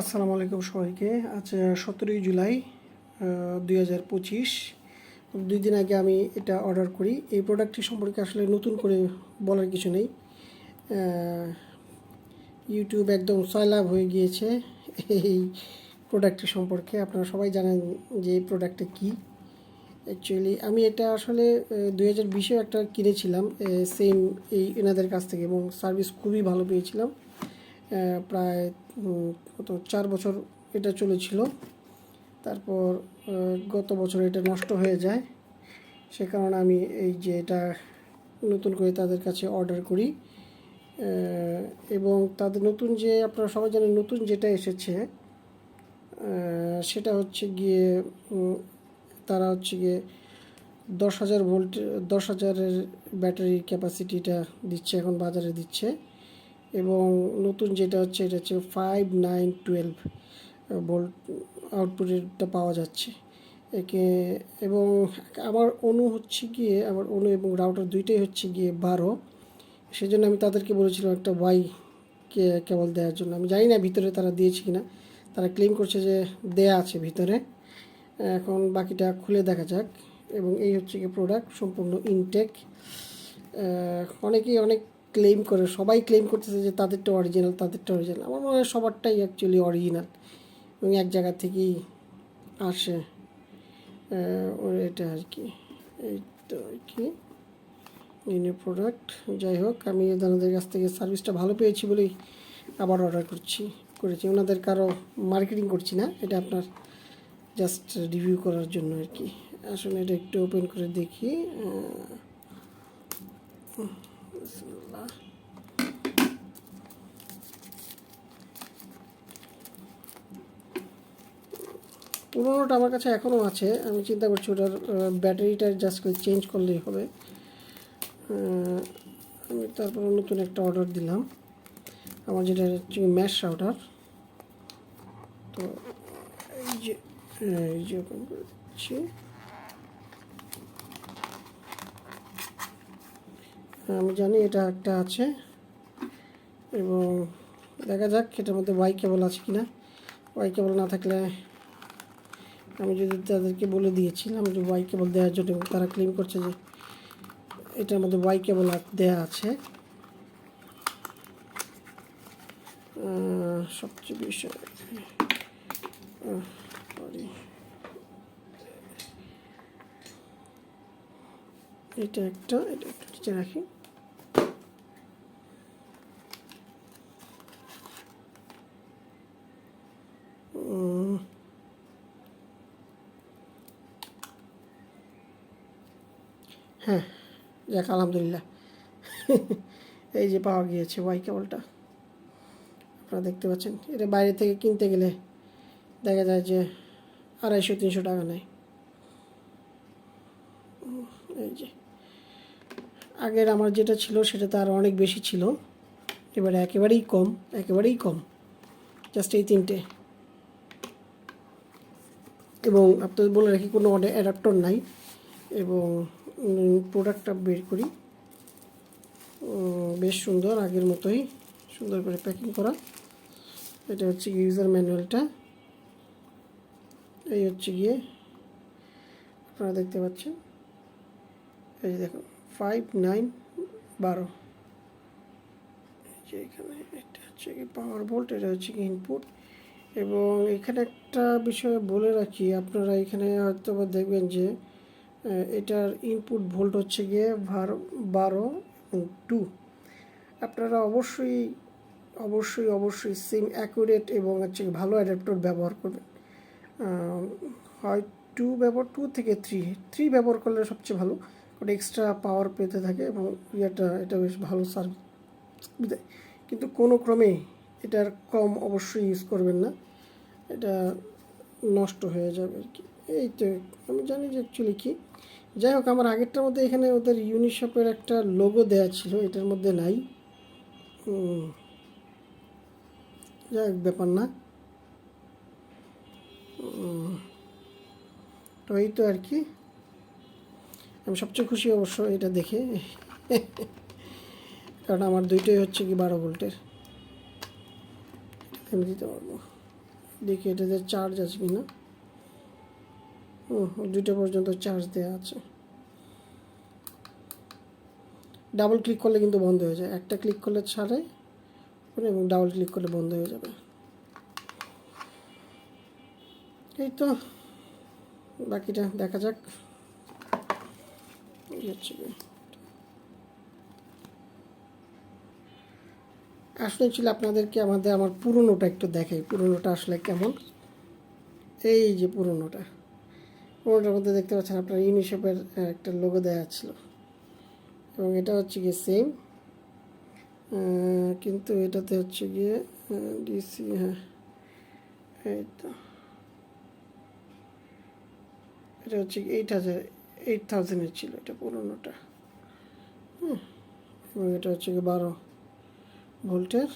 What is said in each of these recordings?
আসসালামু আলাইকুম সবাইকে। আজ সতেরোই জুলাই দুই হাজার পঁচিশ। দুই দিন আগে আমি এটা অর্ডার করি। এই প্রোডাক্টটি সম্পর্কে আসলে নতুন করে বলার কিছু নেই। ইউটিউব একদম সয়লাভ হয়ে গিয়েছে এই প্রোডাক্টটি সম্পর্কে। আপনারা সবাই জানেন যে এই প্রোডাক্টটা কী। অ্যাকচুয়ালি আমি এটা আসলে দুই হাজার বিশেও একটা কিনেছিলাম সেম এই এনাদের কাছ থেকে, এবং সার্ভিস খুবই ভালো পেয়েছিলাম। প্রায় কত, চার বছর এটা চলেছিল। তারপর গত বছর এটা নষ্ট হয়ে যায়। সে কারণে আমি এই যে এটা নতুন করে তাদের কাছে অর্ডার করি। এবং তাদের নতুন যে, আপনারা সবাই জানেন নতুন যেটা এসেছে সেটা হচ্ছে গিয়ে তারা হচ্ছে গিয়ে দশ হাজার ভোল্ট, দশ হাজারের ব্যাটারি ক্যাপাসিটিটা দিচ্ছে, এখন বাজারে দিচ্ছে। এবং নতুন যেটা হচ্ছে, এটা হচ্ছে ফাইভ নাইন টুয়েলভ ভোল্ট আউটপুটেরটা পাওয়া যাচ্ছে। একে, এবং আমার অনু হচ্ছে গিয়ে, আমার অনু এবং রাউটার দুইটাই হচ্ছে গিয়ে বারো। সেজন্য আমি তাদেরকে বলেছিলাম একটা ওয়াই কেবল দেওয়ার জন্য। আমি জানি না ভিতরে তারা দিয়েছে কি না তারা ক্লেম করছে যে দেয়া আছে ভিতরে। এখন বাকিটা খুলে দেখা যাক। এবং এই হচ্ছে কি প্রোডাক্ট সম্পূর্ণ ইনটেক অনেকেই অনেক ক্লেম করে, সবাই ক্লেম করতেছে যে তাদেরটা অরিজিনাল তাদেরটা অরিজিনাল আমার মনে হয় সবারটাই অ্যাকচুয়ালি অরিজিনাল এবং এক জায়গা থেকেই আসে ওর এটা আর কি। এই তো আর কি। ইনি প্রোডাক্ট যাই হোক, আমি ওনাদের কাছ থেকে সার্ভিসটা ভালো পেয়েছি বলেই আবার অর্ডার করছি, করেছি। ওনাদের কারও মার্কেটিং করছি না, এটা আপনার জাস্ট রিভিউ করার জন্য আর কি। আসলে এটা একটু ওপেন করে দেখি আহ, পুরোনোটা আমার কাছে এখনও আছে আমি চিন্তা করছি ওটার ব্যাটারিটা জাস্ট করে চেঞ্জ করলেই হবে আমি তারপরে নতুন একটা অর্ডার দিলাম আমার যেটা হচ্ছে ম্যাশ রাউটার তো এই যে হ্যাঁ, এই যে করে দিচ্ছি আমি জানি এটা একটা আছে। এবং দেখা যাক এটার মধ্যে ওয়াই কেবল আছে কি না ওয়াই কেবল না থাকলে আমি যদি তাদেরকে বলে দিয়েছিলাম যে ওয়াই কেবল দেওয়ার জন্য তারা ক্লেম করছে যে এটার মধ্যে ওয়াই কেবল দেওয়া আছে। সবচেয়ে বিষয় এটা একটা, এটা একটু নিচে রাখি। হ্যাঁ যাক, আলহামদুলিল্লাহ। এই যে পাওয়া গিয়েছে ওয়াই কেবলটা। আপনারা দেখতে পাচ্ছেন, এটা বাইরে থেকে কিনতে গেলে দেখা যায় যে আড়াইশো, তিনশো টাকা নেয়। এই যে। আগের আমার যেটা ছিল সেটা তো আরও অনেক বেশি ছিল। এবারে একেবারেই কম একেবারেই কম। জাস্ট এই তিনটে। এবং আপনাদের বলে রাখি, কোনো অ্যাডাপ্টর নাই। এবং প্রোডাক্টটা বের করি। বেশ সুন্দর, আগের মতোই। সুন্দর করে প্যাকিং করা। এটা হচ্ছে ইউজার ম্যানুয়ালটা এই হচ্ছে গিয়ে, আপনারা দেখতে পাচ্ছেন। এই দেখুন। ফাইভ নাইন বারো এখানে এটা হচ্ছে কি পাওয়ার ভোল্ট এটা হচ্ছে কি ইনপুট এবং এখানে একটা বিষয় বলে রাখি, আপনারা এখানে হয়তো দেখবেন যে এটার ইনপুট ভোল্ট হচ্ছে গিয়ে বারো বারো টু আপনারা অবশ্যই অবশ্যই অবশ্যই সিম অ্যাকুরেট এবং হচ্ছে ভালো অ্যাডাপ্টর ব্যবহার করবেন। হয় টু ব্যবহার টু থেকে থ্রি থ্রি ব্যবহার করলে সবচেয়ে ভালো। ওটা এক্সট্রা পাওয়ার পেতে থাকে এবং ইয়েটা, এটা বেশ ভালো সার্ভিস দেয়। কিন্তু কোনো ক্রমে এটার কম অবশ্যই ইউজ করবেন না। এটা নষ্ট হয়ে যাবে আর কি। এই তো, আমি জানি যে অ্যাকচুয়ালি কী। যাই হোক, আমার আগেরটার মধ্যে এখানে ওদের ইউনিশপের একটা লোগো দেওয়া ছিল, এটার মধ্যে নাই। যাই হোক, ব্যাপার না। তো এই তো আর কি। আমি সবচেয়ে খুশি অবশ্য এটা দেখে। কারণ আমার দুইটাই হচ্ছে কি বারো ভোল্টের। আমি দিতে পারব। দেখি এটাতে চার্জ আছে কি না দুইটা পর্যন্ত চার্জ দেওয়া আছে। ডাবল ক্লিক করলে কিন্তু বন্ধ হয়ে যায়। একটা ক্লিক করলে ছাড়ে এবং ডাবল ক্লিক করলে বন্ধ হয়ে যাবে। এই তো, বাকিটা দেখা যাক। হচ্ছে আসলে ছিল আপনাদেরকে আমাদের আমার পুরনোটা একটু দেখাই, পুরনোটা আসলে কেমন? এই যে পুরনোটা। পুরোনোটার মধ্যে দেখতে পাচ্ছেন আপনার ইউনিসেফের একটা লোগো দেওয়া ছিল। এবং এটা হচ্ছে গিয়ে সেম কিন্তু এটাতে হচ্ছে গিয়ে ডিসি হ্যাঁ এই তো। এটা হচ্ছে এইট হাজার এইট থাউজেন্ডের ছিল এটা পুরোনোটা। হুম, এবং এটা হচ্ছে গিয়ে বারো ভোল্টের।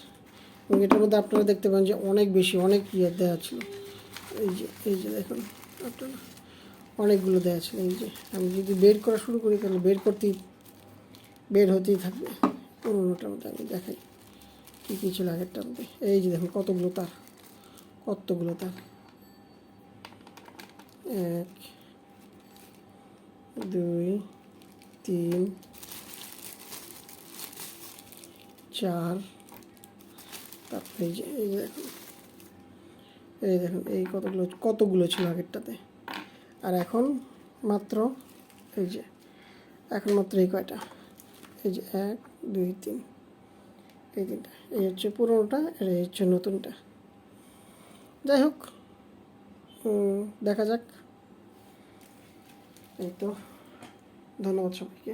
এবং এটার মধ্যে আপনারা দেখতে পান যে অনেক বেশি, অনেক ইয়ে দেওয়া ছিল। এই যে এই যে দেখুন, আপনারা অনেকগুলো দেওয়া ছিল। এই যে, আমি যদি বের করা শুরু করি, তাহলে বের করতেই, বের হতেই থাকবে। পুরোনোটার মধ্যে আমি দেখাই কী কী ছিল আগেরটার মধ্যে। এই যে দেখুন, কতগুলো তার কতগুলো তার। এক দুই, তিন, চার, তারপরে এই যে, এই দেখুন। এই দেখুন, এই কতগুলো কতগুলো ছিল আগেরটাতে? আর এখন মাত্র এই যে, এখন মাত্র এই কয়টা? এই যে এক, দুই, তিন, এই তিনটা। এই হচ্ছে পুরোনোটা, আর এই হচ্ছে নতুনটা। যাই হোক দেখা যাক। এই তো ধন্যবাদ সবাইকে।